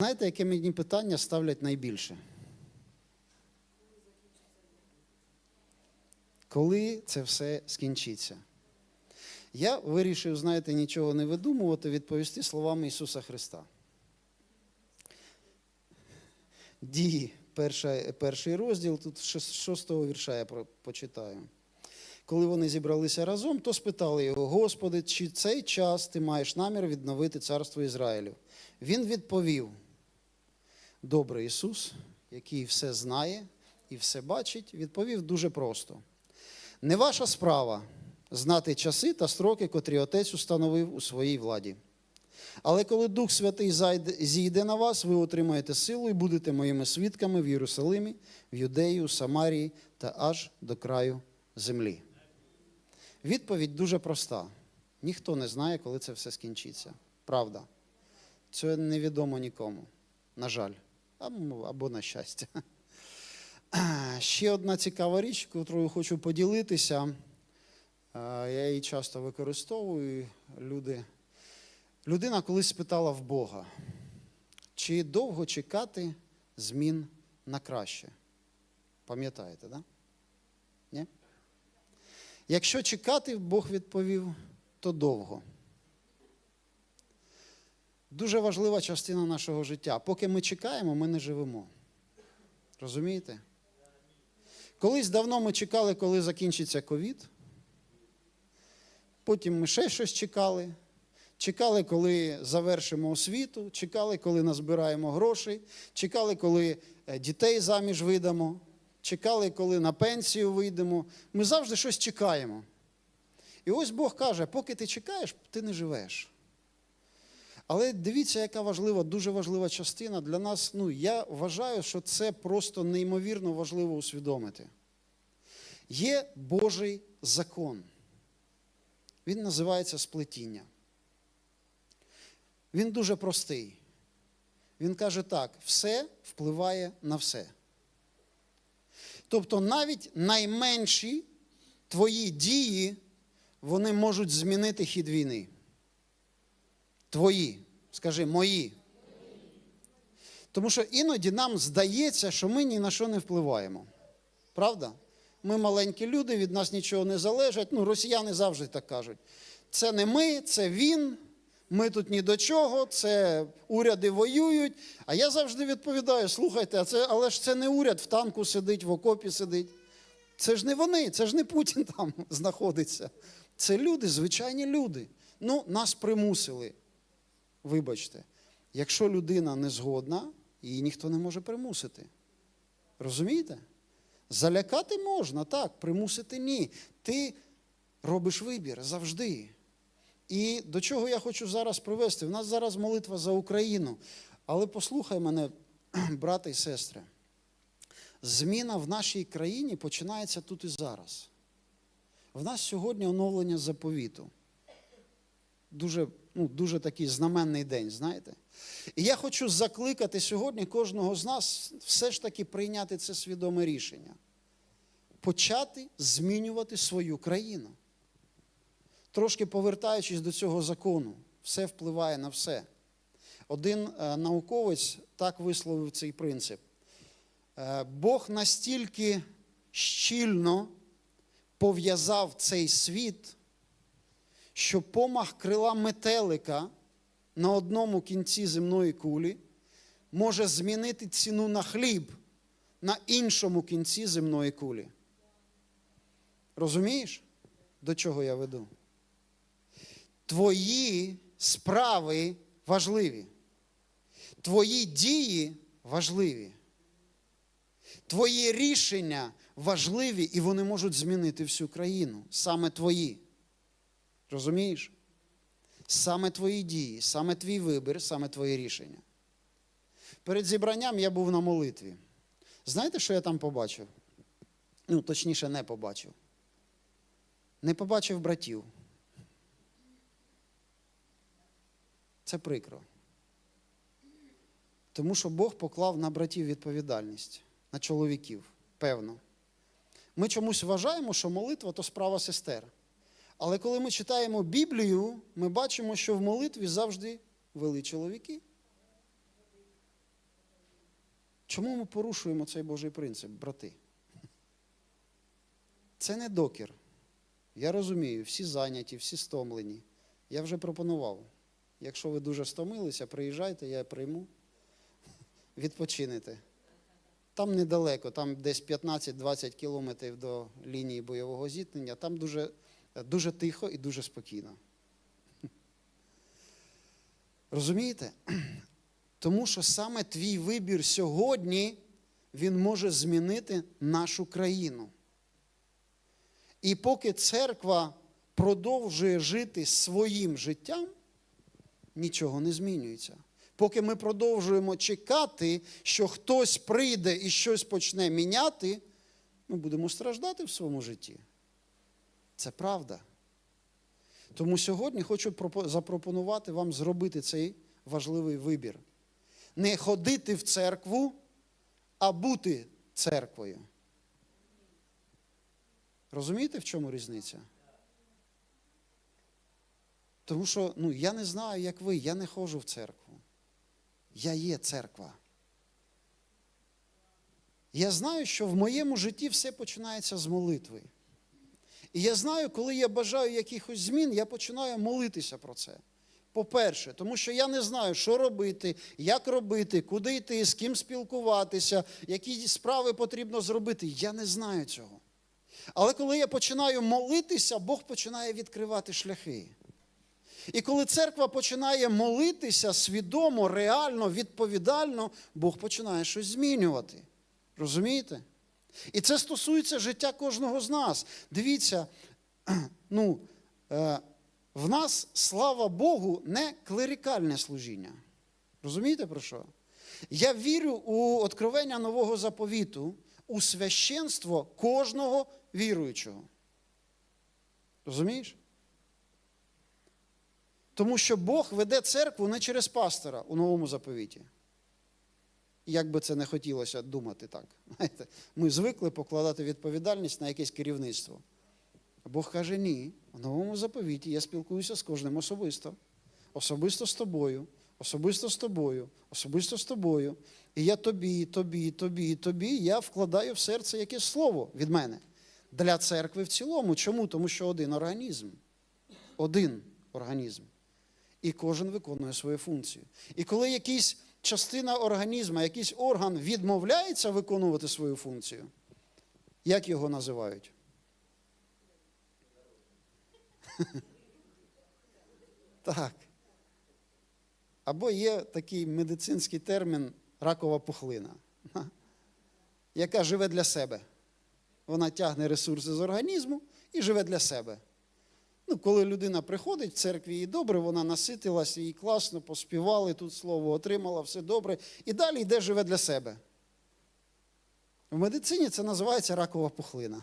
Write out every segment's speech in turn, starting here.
Знаєте, яке мені питання ставлять найбільше? Коли це все скінчиться? Я вирішив, знаєте, нічого не видумувати, відповісти словами Ісуса Христа. Дії, перша, перший розділ, тут шостого вірша я почитаю. Коли вони зібралися разом, то спитали його, Господи, чи цей час ти маєш намір відновити царство Ізраїлю? Він відповів: Добрий Ісус, який все знає і все бачить, відповів дуже просто: не ваша справа знати часи та строки, котрі Отець установив у своїй владі. Але коли Дух Святий зійде на вас, ви отримаєте силу і будете моїми свідками в Єрусалимі, в Юдеї, у Самарії та аж до краю землі. Відповідь дуже проста. Ніхто не знає, коли це все скінчиться. Правда. Це невідомо нікому. На жаль. Або або на щастя. Ще одна цікава річ, яку хочу поділитися. Е, Я її часто використовую. Люди. Людина колись спитала в Бога, чи довго чекати змін на краще? Пам'ятаєте? Да? Ні? Якщо чекати, Бог відповів, то довго. Дуже важлива частина нашого життя. Поки ми чекаємо, ми не живемо. Розумієте? Колись давно ми чекали, коли закінчиться ковід. Потім ми ще щось чекали. Чекали, коли завершимо освіту, чекали, коли назбираємо грошей, чекали, коли е, дітей заміж видамо, чекали, коли на пенсію вийдемо. Ми завжди щось чекаємо. І ось Бог каже: поки ти чекаєш, ти не живеш. Але дивіться, яка важлива, дуже важлива частина для нас. Ну, я вважаю, що це просто неймовірно важливо усвідомити. Є Божий закон. Він називається сплетіння. Він дуже простий. Він каже так: все впливає на все. Тобто навіть найменші твої дії, вони можуть змінити хід війни. Твої, скажи, мої. Тому що іноді нам здається, що ми ні на що не впливаємо. Правда? Ми маленькі люди, від нас нічого не залежить. Ну, росіяни завжди так кажуть. Це не ми, це він. Ми тут ні до чого, це уряди воюють. А я завжди відповідаю: слухайте, а це, але ж це не уряд в танку сидить, в окопі сидить. Це ж не вони, це ж не Путін там знаходиться. Це люди, звичайні люди. Ну, нас примусили. Вибачте, якщо людина не згодна, її ніхто не може примусити. Розумієте? Залякати можна, так, примусити ні. Ти робиш вибір завжди. І до чого я хочу зараз привести? У нас зараз молитва за Україну. Але послухай мене, брати і сестри, зміна в нашій країні починається тут і зараз. В нас сьогодні оновлення заповіту. Дуже, ну, дуже такий знаменний день, знаєте? І я хочу закликати сьогодні кожного з нас все ж таки прийняти це свідоме рішення. Почати змінювати свою країну. Трошки повертаючись до цього закону, все впливає на все. Один е, науковець так висловив цей принцип. Е, Бог настільки щільно пов'язав цей світ, що помах крила метелика на одному кінці земної кулі може змінити ціну на хліб на іншому кінці земної кулі. Розумієш, до чого я веду? Твої справи важливі. Твої дії важливі. Твої рішення важливі, і вони можуть змінити всю країну. Саме твої. Розумієш? Саме твої дії, саме твій вибір, саме твої рішення. Перед зібранням я був на молитві. Знаєте, що я там побачив? Ну, точніше, не побачив. Не побачив братів. Це прикро. Тому що Бог поклав на братів відповідальність, на чоловіків, певно. Ми чомусь вважаємо, що молитва то справа сестер. Але коли ми читаємо Біблію, ми бачимо, що в молитві завжди вели чоловіки. Чому ми порушуємо цей Божий принцип, брати? Це не докір. Я розумію, всі зайняті, всі стомлені. Я вже пропонував. Якщо ви дуже стомилися, приїжджайте, я прийму, відпочинете. Там недалеко, там десь 15-20 кілометрів до лінії бойового зіткнення, там дуже, дуже тихо і дуже спокійно. Розумієте? Тому що саме твій вибір сьогодні він може змінити нашу країну. І поки церква продовжує жити своїм життям, нічого не змінюється. Поки ми продовжуємо чекати, що хтось прийде і щось почне міняти, ми будемо страждати в своєму житті. Це правда. Тому сьогодні хочу запропонувати вам зробити цей важливий вибір. Не ходити в церкву, а бути церквою. Розумієте, в чому різниця? Тому що ну, я не знаю, як ви, я не ходжу в церкву. Я є церква. Я знаю, що в моєму житті все починається з молитви. І я знаю, коли я бажаю якихось змін, я починаю молитися про це. По-перше, тому що я не знаю, що робити, як робити, куди йти, з ким спілкуватися, які справи потрібно зробити. Я не знаю цього. Але коли я починаю молитися, Бог починає відкривати шляхи. І коли церква починає молитися свідомо, реально, відповідально, Бог починає щось змінювати. Розумієте? І це стосується життя кожного з нас. Дивіться, ну, е, в нас, слава Богу, не клерикальне служіння. Розумієте про що? Я вірю у откровення нового заповіту, у священство кожного віруючого. Розумієш? Тому що Бог веде церкву не через пастора у новому заповіті. Як би це не хотілося думати так. Знаєте, Ми звикли покладати відповідальність на якесь керівництво. Бог каже, ні, в новому заповіті я спілкуюся з кожним особисто. Особисто з тобою, особисто з тобою, особисто з тобою. І я тобі, тобі, тобі, тобі, я вкладаю в серце якесь слово від мене. Для церкви в цілому. Чому? Тому що один організм. Один організм. І кожен виконує свою функцію. І коли якась частина організму, якийсь орган відмовляється виконувати свою функцію, як його називають? Так. Або є такий медицинський термін ракова пухлина, яка живе для себе. Вона тягне ресурси з організму і живе для себе. Ну, коли людина приходить в церкві, їй добре, вона наситилася, їй класно, поспівали, тут слово отримала, все добре. І далі йде живе для себе. В медицині це називається ракова пухлина.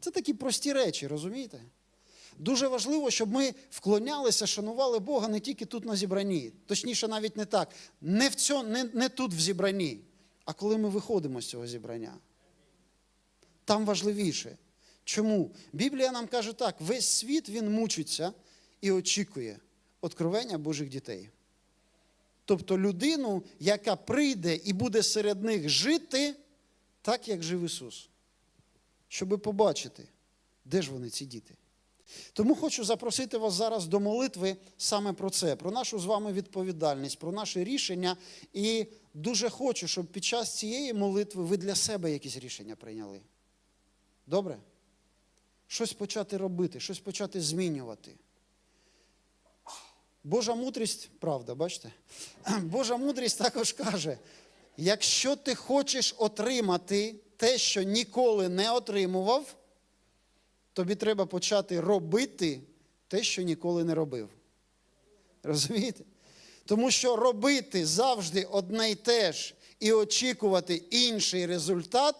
Це такі прості речі, розумієте? Дуже важливо, щоб ми вклонялися, шанували Бога не тільки тут на зібранні. Точніше, навіть не так. Не, в цьо, не, не тут в зібранні, а коли ми виходимо з цього зібрання. Там важливіше. Чому? Біблія нам каже так: весь світ він мучиться і очікує откровення Божих дітей. Тобто людину, яка прийде і буде серед них жити, так як жив Ісус. Щоби побачити, де ж вони ці діти. Тому хочу запросити вас зараз до молитви саме про це, про нашу з вами відповідальність, про наше рішення. І дуже хочу, щоб під час цієї молитви ви для себе якісь рішення прийняли. Добре? Щось почати робити, щось почати змінювати. Божа мудрість, правда, бачите? Божа мудрість також каже: якщо ти хочеш отримати те, що ніколи не отримував, тобі треба почати робити те, що ніколи не робив. Розумієте? Тому що робити завжди одне й те ж і очікувати інший результат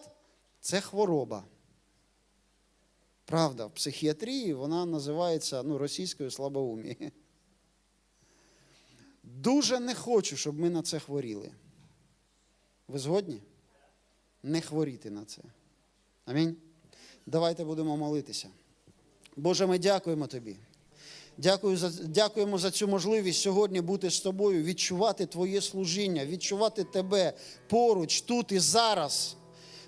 це хвороба. Правда, в психіатрії вона називається ну, російською слабоумі. Дуже не хочу, щоб ми на це хворіли. Ви згодні? Не хворіти на це. Амінь. Давайте будемо молитися. Боже, ми дякуємо Тобі. Дякую за, дякуємо за цю можливість сьогодні бути з тобою, відчувати Твоє служіння, відчувати Тебе поруч, тут і зараз.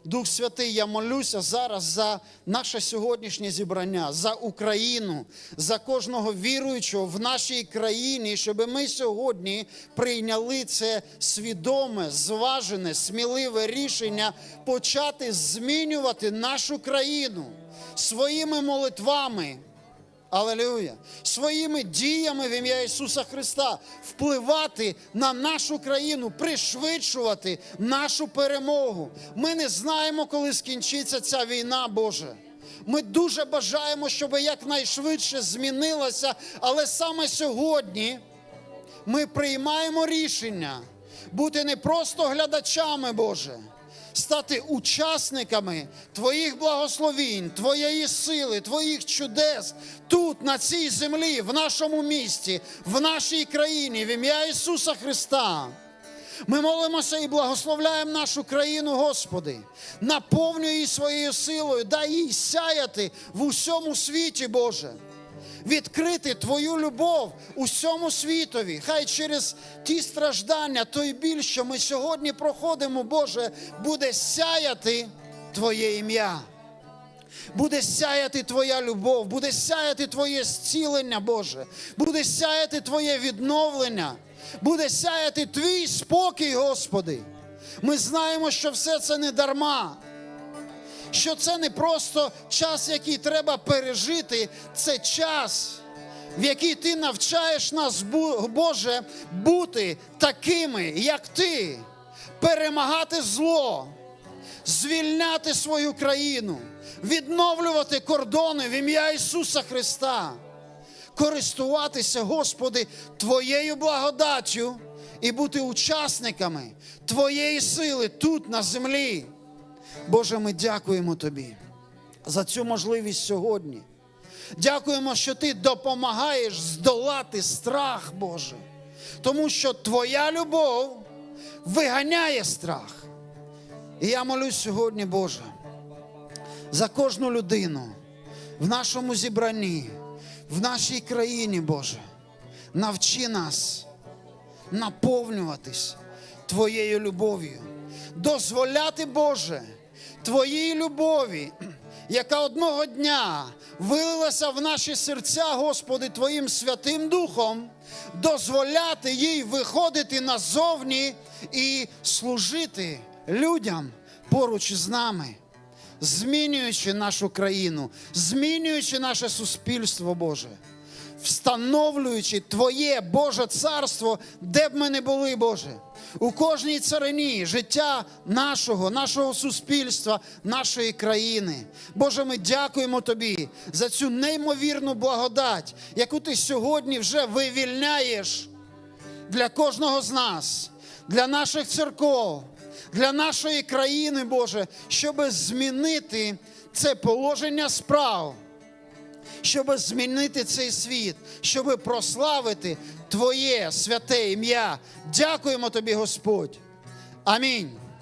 Дух Святий, я молюся зараз за наше сьогоднішнє зібрання, за Україну, за кожного віруючого в нашій країні, щоб ми сьогодні прийняли це свідоме, зважене, сміливе рішення почати змінювати нашу країну своїми молитвами. Алелюя! Своїми діями в ім'я Ісуса Христа впливати на нашу країну, пришвидшувати нашу перемогу. Ми не знаємо, коли скінчиться ця війна, Боже. Ми дуже бажаємо, щоб якнайшвидше змінилося, але саме сьогодні ми приймаємо рішення бути не просто глядачами, Боже, стати учасниками Твоїх благословінь, Твоєї сили, Твоїх чудес тут, на цій землі, в нашому місті, в нашій країні, в ім'я Ісуса Христа. Ми молимося і благословляємо нашу країну, Господи. Наповнюй її своєю силою, дай їй сяяти в усьому світі, Боже. Відкрити Твою любов усьому світові. Хай через ті страждання, той біль, що ми сьогодні проходимо, Боже, буде сяяти Твоє ім'я. Буде сяяти Твоя любов, буде сяяти Твоє зцілення, Боже, буде сяяти Твоє відновлення, буде сяяти Твій спокій, Господи. Ми знаємо, що все це не дарма, що це не просто час, який треба пережити, це час, в який Ти навчаєш нас, Боже, бути такими, як Ти, перемагати зло звільняти свою країну, відновлювати кордони в ім'я Ісуса Христа, користуватися, Господи, Твоєю благодаттю і бути учасниками Твоєї сили тут на землі. Боже, ми дякуємо Тобі за цю можливість сьогодні. Дякуємо, що Ти допомагаєш здолати страх, Боже, тому що Твоя любов виганяє страх. І я молюсь сьогодні, Боже, за кожну людину в нашому зібранні, в нашій країні, Боже. Навчи нас наповнюватись Твоєю любов'ю, дозволяти, Боже, Твоїй любові, яка одного дня вилилася в наші серця, Господи, Твоїм Святим Духом, дозволяти їй виходити назовні і служити людям поруч з нами, змінюючи нашу країну, змінюючи наше суспільство, Боже, встановлюючи Твоє Боже царство, де б ми не були, Боже. У кожній царині життя нашого, нашого суспільства, нашої країни. Боже, ми дякуємо Тобі за цю неймовірну благодать, яку Ти сьогодні вже вивільняєш для кожного з нас, для наших церков, для нашої країни, Боже, щоб змінити це положення справ, щоб змінити цей світ, щоб прославити Твоє святе ім'я. Дякуємо Тобі, Господь. Амінь.